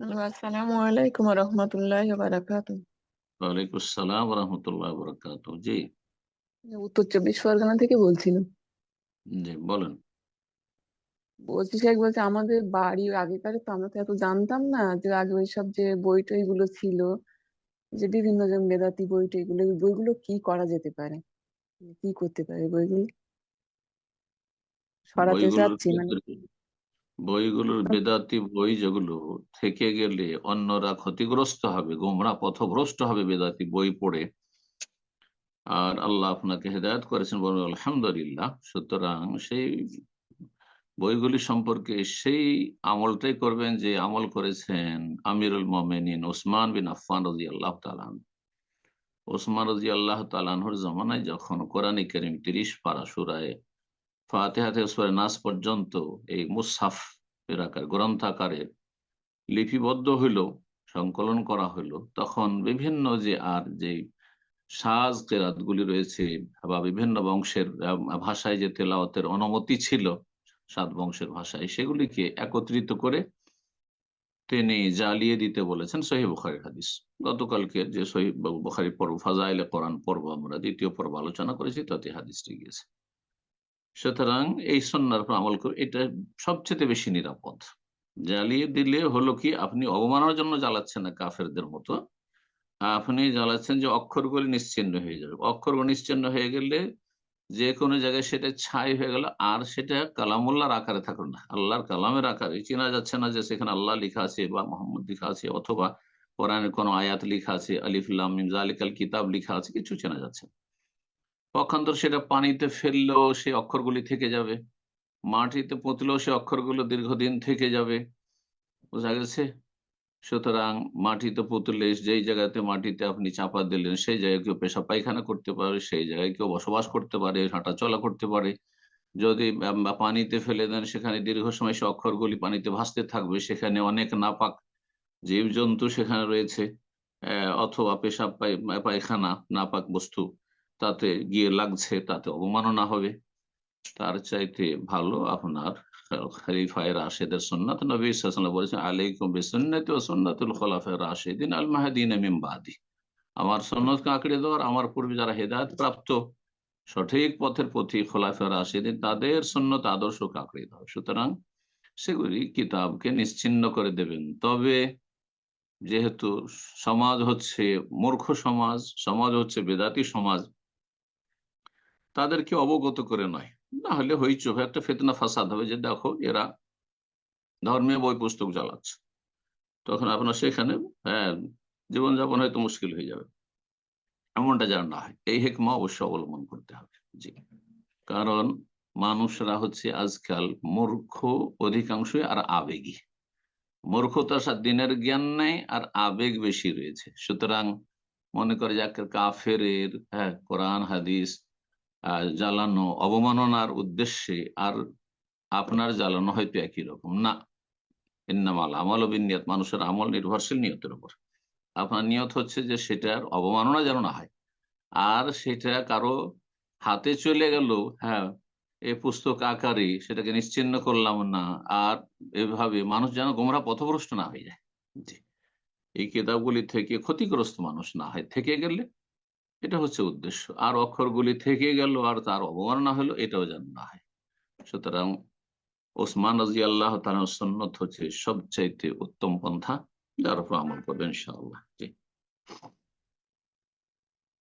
আসসালামু আলাইকুম রহমতুল্লাহ বারাকাতু ওয়ালাইকুম আসসালাম রহমতুল্লাহ বরকাত জি। উত্তর চব্বিশ পরগনা থেকে বলছিলাম। জি বলেন। বলছি শেখ বলছে আমাদের বাড়ি আগেকার তো আমরা তো এত জানতাম না যে আগে ওইসব যে বই টই গুলো ছিল যে বিভিন্ন জন বেদাতি বই টই গুলো ওই বইগুলো কি করা যেতে পারে? কি করতে পারে বইগুলো? সরাতে বইগুলোর চাচ্ছি মানে ক্ষেত্রে বইগুলোর বেদাতি বই যেগুলো থেকে গেলে অন্যরা ক্ষতিগ্রস্ত হবে গোমরা পথভ্রষ্ট হবে বেদাতি বই পড়ে। আর আল্লাহ আপনাকে হেদায়ত করেছেন বলুন আলহামদুলিল্লাহ সুতরাং সেই বইগুলি সম্পর্কে সেই আমলটাই করবেন যে আমল করেছেন আমিরুল মোমেনিন ওসমান বিন আফান রাজি আল্লাহ তালান ওসমান রাজি আল্লাহ তালানহর জমানায় যখন কোরআন করিম তিরিশ পারা সুরায় ফাতেহাতে সুরে নাস পর্যন্ত এই মুসাফ এলাকার গ্রন্থাকারে লিপিবদ্ধ হইল, সংকলন করা হইল। তখন বিভিন্ন যে আর যে সাজ কেরাতগুলি রয়েছে বা বিভিন্ন বংশের ভাষায় যে তেলাওয়াতের অনুমতি ছিল সাত বংশের ভাষায়, সেগুলিকে একত্রিত করে তিনি জ্বালিয়ে দিতে বলেছেন সহি বুখারি হাদিস। গতকালকে যে সহি বুখারি পর্ব, ফাজাইলে কোরআন পর্ব আমরা দ্বিতীয় পর্ব আলোচনা করেছি, তাতে হাদিসটি গিয়েছে। সুতরাং এই সন্ন্যার উপর আমল করে, এটা সবচেয়ে বেশি নিরাপদ। জ্বালিয়ে দিলে হলো কি, আপনি অবমাননার জন্য জ্বালাচ্ছেন না কাফেরদের মতো, আপনি জ্বালাচ্ছেন যে অক্ষরগুলি নিশ্চিন্ন হয়ে যাবে। অক্ষরগুলি নিশ্চিন্ন হয়ে গেলে যে কোনো জায়গায় সেটা ছাই হয়ে গেল, আর সেটা কালামুল্লাহর আকারে থাকল না। আল্লাহর কালামের আকারে। চেনা যাচ্ছে না যে সেখানে আল্লাহ লিখা আছে বা মোহাম্মদ লিখা আছে, অথবা কোরআনের কোনো আয়াত লিখা আছে আলিফুল্লাহ জালিকাল কিতাব লিখা আছে, কিছু চেনা যাচ্ছে পক্ষান্তর সেটা পানিতে ফেললেও সে অক্ষরগুলি থেকে যাবে, মাটিতে পুঁতলেও সে অক্ষরগুলো দীর্ঘদিন থেকে যাবে। বোঝা গেছে? সুতরাং মাটিতে পুতুলে যেই জায়গাতে মাটিতে আপনি চাপা দিলেন, সেই জায়গায় কেউ পেশা পায়খানা করতে পারে, সেই জায়গায় কেউ বসবাস করতে পারে, হাঁটা চলা করতে পারে। যদি পানিতে ফেলে দেন, সেখানে দীর্ঘ সময় সে অক্ষরগুলি পানিতে ভাসতে থাকবে, সেখানে অনেক নাপাক জীবজন্তু সেখানে রয়েছে অথবা পেশাব পায়খানা, নাপাক বস্তু। তাতে গিয়ে লাগছে, তাতে অবমাননা হবে। তার চাইতে ভালো আপনার খলিফায় রাশেদের সাল্লাল্লাহু বলেছেন সুন্নাতুল খোলাফায়ে রাশিদিন আল মাহদিন আমার দেওয়ার আমার পূর্বে যারা হেদায়েত প্রাপ্ত, সঠিক পথের রাশিদিন, তাদের সুন্নত আদর্শ কাঁকড়ে দেওয়া সুতরাং সেগুলি কিতাবকে নিশ্চিন্ন করে দেবেন। তবে যেহেতু সমাজ হচ্ছে মূর্খ সমাজ সমাজ হচ্ছে বেদাতি সমাজ তাদেরকে অবগত করে নয়। না হলে হইচই একটা ফেতনা ফাসাদ হবে যে দেখো এরা ধর্মীয় বই পুস্তক জ্বালাচ্ছে। তখন আপনার সেখানে হ্যাঁ জীবনযাপন হয়তো মুশকিল হয়ে যাবে। এমনটা যেন না হয়। এই হেকমা অবশ্যই অবলম্বন করতে হবে। জি। কারণ মানুষরা হচ্ছে আজকাল মূর্খ অধিকাংশই আর আবেগী। মূর্খতার সাথে দিনের জ্ঞান নেই আর আবেগ বেশি রয়েছে। সুতরাং মনে করে যে কাফের হ্যাঁ কোরআন, হাদিস জ্বালানো অবমাননার উদ্দেশ্যে আর আপনার জ্বালানো হয়তো একই রকম। না, ইন্নামাল আমল বিনিয়ত মানুষের আমল নির্ভরশীল নিয়তের উপর। আপনার নিয়ত হচ্ছে যে সেটার অবমাননা যেন না হয়। আর সেটা কারও হাতে চলে গেল হ্যাঁ এ পুস্তক আকারে সেটাকে নিশ্চিন্ন করলাম না, আর এভাবে মানুষ যেন গোমরা পথভ্রষ্ট না হয়ে যায়। এই কিতাবগুলি থেকে ক্ষতিগ্রস্ত মানুষ না হয়। থেকে গেলে এটা হচ্ছে উদ্দেশ্য। আর অক্ষরগুলি থেকে গেল আর তার অবমাননা হলো, এটাও যেন না হয়। সুতরাং ওসমান রাজি আল্লাহ তার সন্ন্যত হচ্ছে সবচাইতে উত্তম পন্থা, যার উপর আমল করবেন ইনশাআল্লাহ। জি।